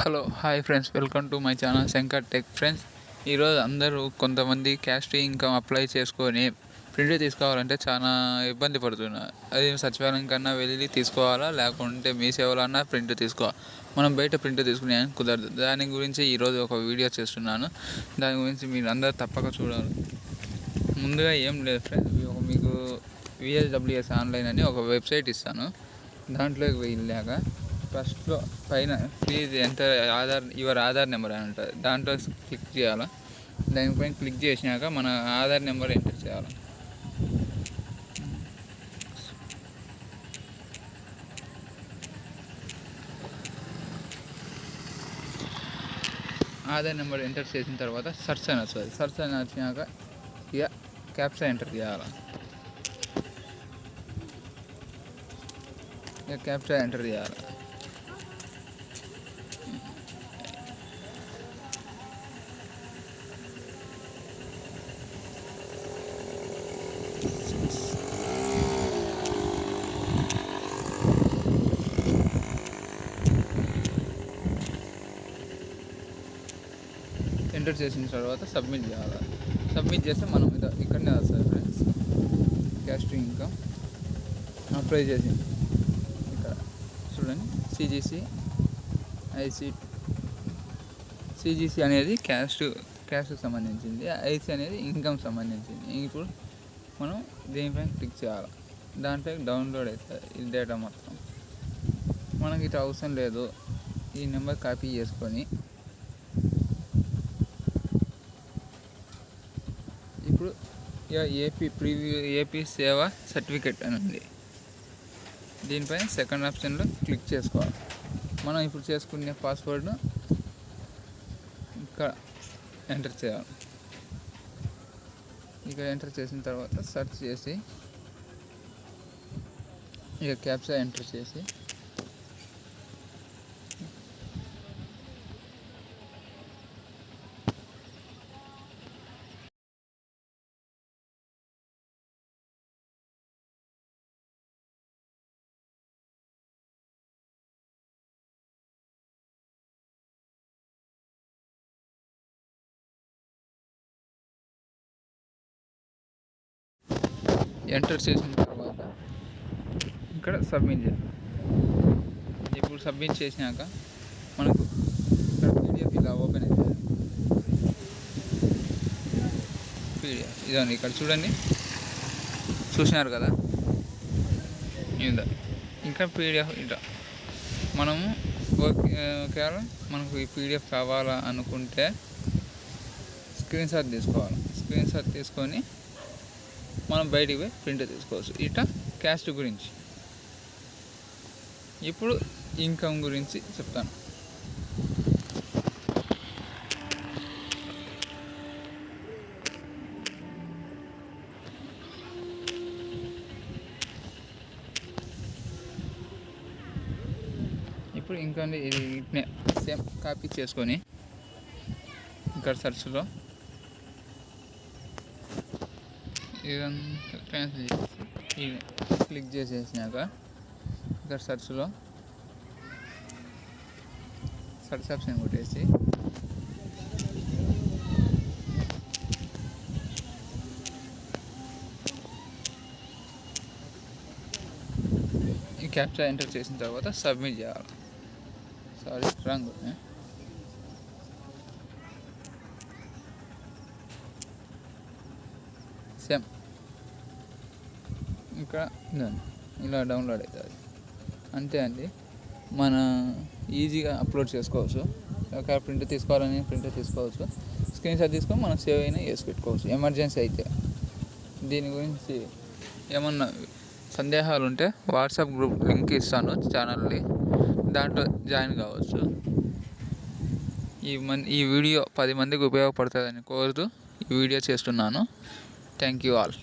Hello hi friends. Welcome to my channel Shankar tech. Friends ఈరోజు అందరూ కొంతమంది caste income apply చేసుకొని print తీసుకోవాలంటే చాలా ఇబ్బంది పడుతున్నారు అది సచివాలయం కన్నా వెళ్ళి తీసుకోవాలా? లేకుంటే మీ సేవలన్నా ప్రింట్ తీసుకోవాలి మనం బయట ప్రింట్ తీసుకునే కుదరదు. దాని గురించి ఈరోజు ఒక వీడియో చేస్తున్నాను. దాని గురించి మీరు అందరూ తప్పక చూడాలి. ముందుగా ఏం లేదు ఫ్రెండ్స్ మీకు విఎస్డబ్ల్యూఎస్ ఆన్లైన్ అని ఒక వెబ్సైట్ ఇస్తాను. దాంట్లోకి వెళ్ళాక ఫస్ట్లో పైన ప్లీజ్ ఎంత ఆధార్ యువర్ ఆధార్ నెంబర్ అని ఉంటుంది. దాంట్లో క్లిక్ చేయాలి? దానిపైన క్లిక్ చేసినాక మన ఆధార్ నెంబర్ ఎంటర్ చేయాలి? ఆధార్ నెంబర్ ఎంటర్ చేసిన తర్వాత సర్చ్ అని వస్తుంది. సర్చ్ అని వచ్చినాక ఇక క్యాప్చా ఎంటర్ చేయాలి? ఇక క్యాప్చా ఎంటర్ చేయాలి? ఎంటర్ చేసిన తర్వాత సబ్మిట్ చేయాలి. సబ్మిట్ చేస్తే మనం ఇద ఇక్కడనే sir friends caste income apply చేసింది ఇక్కడ చూడండి. సిజీసీ ఐసీ సిజీసీ అనేది క్యాస్ట్ క్యాస్ట్కి సంబంధించింది. ఐసీ అనేది ఇన్కమ్ సంబంధించింది. ఇప్పుడు మనం దీనిపై క్లిక్ చేయాలి? దాంట్లో డౌన్లోడ్ అవుతుంది ఈ డేటా మొత్తం. మనకి ఇటు అవసరం లేదు. ఈ నెంబర్ కాపీ చేసుకొని ఇప్పుడు ఇక AP preview AP Seva certificate అని ఉంది. దీనిపై సెకండ్ ఆప్షన్లో క్లిక్ చేసుకోవాలి. మనం ఇప్పుడు చేసుకునే పాస్వర్డ్ను ఇక్కడ ఎంటర్ చేయాలి. ఇక ఎంటర్ చేసిన తర్వాత సెర్చ్ చేసి ఇక క్యాప్చా ఎంటర్ చేసి ఎంటర్ చేసిన తర్వాత ఇక్కడ సబ్మిట్ చేయాలి. ఇప్పుడు సబ్మిట్ చేసినాక మనకు ఇక్కడ పీడిఎఫ్ ఇలా ఓపెన్ అవుతుంది పీడిఎఫ్ ఇదండి ఇక్కడ చూడండి. చూసినారు కదా? ఇదా ఇంకా పీడిఎఫ్ ఇట్లా మనము కేవలం మనకు ఈ పీడిఎఫ్ కావాలా అనుకుంటే స్క్రీన్ షాట్ తీసుకోవాలి. స్క్రీన్ షాట్ తీసుకొని మనం బయటికి పోయి ప్రింట్ తీసుకోవచ్చు. ఇట క్యాస్ట్ గురించి. ఇప్పుడు ఇన్కమ్ గురించి చెప్తాను. ఇప్పుడు ఇంకా ఇది ఇట్నే సేమ్ కాపీ చేసుకొని ఇక్కడ సర్చ్లో ఇదంతా క్యాన్సిల్ చేసి క్లిక్ చేసేసినాక ఇక్కడ సర్చ్లో సర్చ్ ఆప్షన్ కొట్టేసి ఈ క్యాప్చా ఎంటర్ చేసిన తర్వాత సబ్మిట్ చేయాలి. సారీ రాంగ్ సేమ్ ఇక్కడ ఇలా డౌన్లోడ్ అవుతుంది. అంతే అండి. మన ఈజీగా అప్లోడ్ చేసుకోవచ్చు. ఒక ప్రింట్ తీసుకోవాలని ప్రింట్ తీసుకోవచ్చు. స్క్రీన్ షాట్ తీసుకొని మనం సేవ్ అయినా వేసి పెట్టుకోవచ్చు. ఎమర్జెన్సీ అయితే. దీని గురించి ఏమన్నా సందేహాలు ఉంటే వాట్సాప్ గ్రూప్ లింక్ ఇస్తాను ఛానల్ని. దాంట్లో జాయిన్ కావచ్చు. ఈ మన్ ఈ వీడియో పది మందికి ఉపయోగపడుతుందని కోరుతూ ఈ వీడియో చేస్తున్నాను. Thank you all.